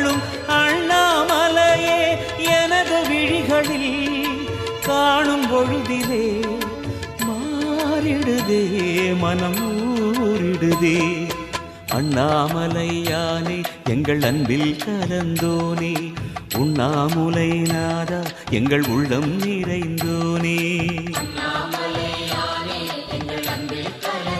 புவனங்களாளும் அண்ணாமலையே எனது விழிகளில் காணும் பொழுதிலே மாறிடுதே மனம் ஊரிடுதே அண்ணாமலையானே எங்கள் அன்பில் கலந்தோனே. உண்ணாமுலை நாதா எங்கள் உள்ளம் நிறைந்தோனே. அண்ணாமலையானே எங்கள் அன்பில் கலந்தோனே.